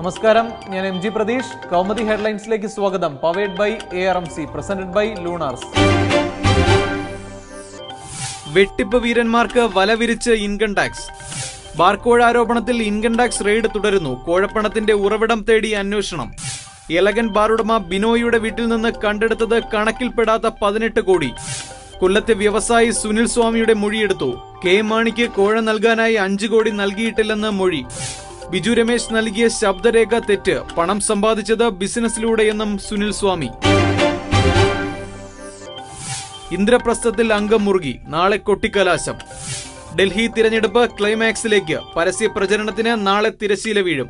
നമസ്കാരം. ഞാൻ M G Prateesh. Kaumudi ഹെഡ്ലൈൻസിലേക്ക് സ്വാഗതം. Powered by A R M C presented by Lunars വെട്ടിപ്പ് വീരന്മാർക്ക് വല വിരിച്ച് ഇൻകം ടാക്സ് ബാർക്കോഴ ആരോപണത്തിൽ ഇൻകം ടാക്സ് റെയ്ഡ് തുടരുന്നു. കോഴപ്പണത്തിന്റെ ഉറവിടം തേടി അന്വേഷണം. എലഗൻ ബാറുടമ ബിനോയിയുടെ വീട്ടിൽ നിന്ന് കണ്ടെടുത്തത് കണക്കിൽപ്പെടാത്ത പതിനെട്ട് കോടി. കൊല്ലത്തെ വ്യവസായി സുനിൽ സ്വാമിയുടെ മൊഴിയെടുത്തു. കെ മാണിക്ക് കോഴ നൽകാനായി അഞ്ചു കോടി നൽകിയിട്ടില്ലെന്ന് മൊഴി. ബിജു രമേശ് നൽകിയ ശബ്ദരേഖ തെറ്റ്. പണം സമ്പാദിച്ചത് ബിസിനസ്സിലൂടെയെന്നും സുനിൽ സ്വാമി. ഇന്ദ്രപ്രസ്ഥത്തിൽ അംഗം മുറുകി. നാളെ കൊട്ടിക്കലാശം. ഡൽഹി തിരഞ്ഞെടുപ്പ് ക്ലൈമാക്സിലേക്ക്. പരസ്യ പ്രചരണത്തിന് നാളെ തിരശീല വീഴും.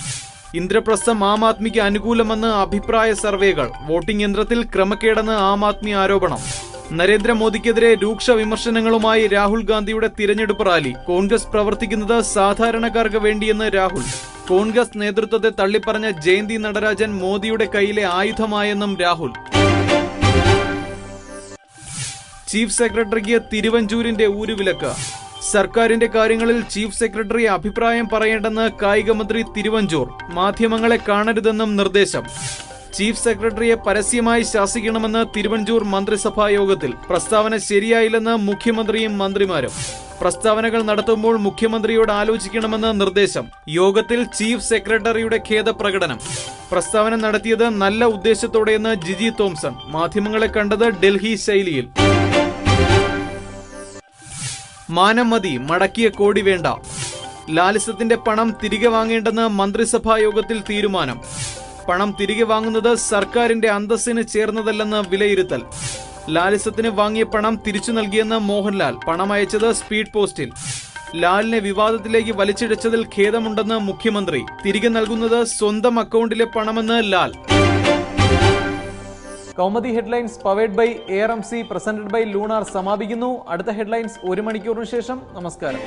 ഇന്ദ്രപ്രസ്ഥം ആം ആദ്മിക്ക് അനുകൂലമെന്ന് അഭിപ്രായ സർവേകൾ. വോട്ടിംഗ് യന്ത്രത്തിൽ ക്രമക്കേടെന്ന് ആം ആദ്മി ആരോപണം. നരേന്ദ്രമോദിക്കെതിരെ രൂക്ഷ വിമർശനങ്ങളുമായി രാഹുൽ ഗാന്ധിയുടെ തിരഞ്ഞെടുപ്പ് റാലി. കോൺഗ്രസ് പ്രവർത്തിക്കുന്നത് സാധാരണക്കാർക്ക് വേണ്ടിയെന്ന് രാഹുൽ. കോൺഗ്രസ് നേതൃത്വത്തെ തള്ളിപ്പറഞ്ഞ ജയന്തി നടരാജൻ മോദിയുടെ കയ്യിലെ ആയുധമായെന്നും രാഹുൽ. ചീഫ് സെക്രട്ടറിക്ക് തിരുവഞ്ചൂരിന്റെ ഊരുവിലക്ക്. സർക്കാരിന്റെ കാര്യങ്ങളിൽ ചീഫ് സെക്രട്ടറി അഭിപ്രായം പറയേണ്ടെന്ന് കായികമന്ത്രി തിരുവഞ്ചൂർ. മാധ്യമങ്ങളെ കാണരുതെന്നും നിർദ്ദേശം. ചീഫ് സെക്രട്ടറിയെ പരസ്യമായി ശാസിക്കണമെന്ന് തിരുവഞ്ചൂർ മന്ത്രിസഭാ യോഗത്തിൽ പ്രസ്താവന ശരിയായില്ലെന്ന് മുഖ്യമന്ത്രിയും മന്ത്രിമാരും. പ്രസ്താവനകൾ നടത്തുമ്പോൾ മുഖ്യമന്ത്രിയോട് ആലോചിക്കണമെന്ന് നിർദ്ദേശം യോഗത്തിൽ ചീഫ് സെക്രട്ടറിയുടെ ഖേദപ്രകടനം. പ്രസ്താവന നടത്തിയത് നല്ല ഉദ്ദേശത്തോടെയെന്ന് ജിജി തോംസൺ മാധ്യമങ്ങളെ കണ്ടത് ഡൽഹി ശൈലിയിൽ. മാനം മതി മടക്കിയ കോടി വേണ്ട. ലാലിസത്തിന്റെ പണം തിരികെ വാങ്ങേണ്ടെന്ന് മന്ത്രിസഭാ യോഗത്തിൽ തീരുമാനം. പണം തിരികെ വാങ്ങുന്നത് സർക്കാരിന്റെ അന്തസ്സിന് ചേർന്നതല്ലെന്ന് വിലയിരുത്തൽ. ലാലിസത്തിന് വാങ്ങിയ പണം തിരിച്ചു നൽകിയെന്ന് മോഹൻലാൽ പണം അയച്ചത് സ്പീഡ് പോസ്റ്റിൽ. ലാലിനെ വിവാദത്തിലേക്ക് വലിച്ചിഴച്ചതിൽ ഖേദമുണ്ടെന്ന് മുഖ്യമന്ത്രി. തിരികെ നൽകുന്നത് സ്വന്തം അക്കൗണ്ടിലെ പണമെന്ന് Lal. Kaumudi headlines powered by A M C presented by Lunar സമാപിക്കുന്നു. അടുത്ത ഹെഡ്ലൈൻസ് ഒരു മണിക്കൂറിന് ശേഷം. നമസ്കാരം.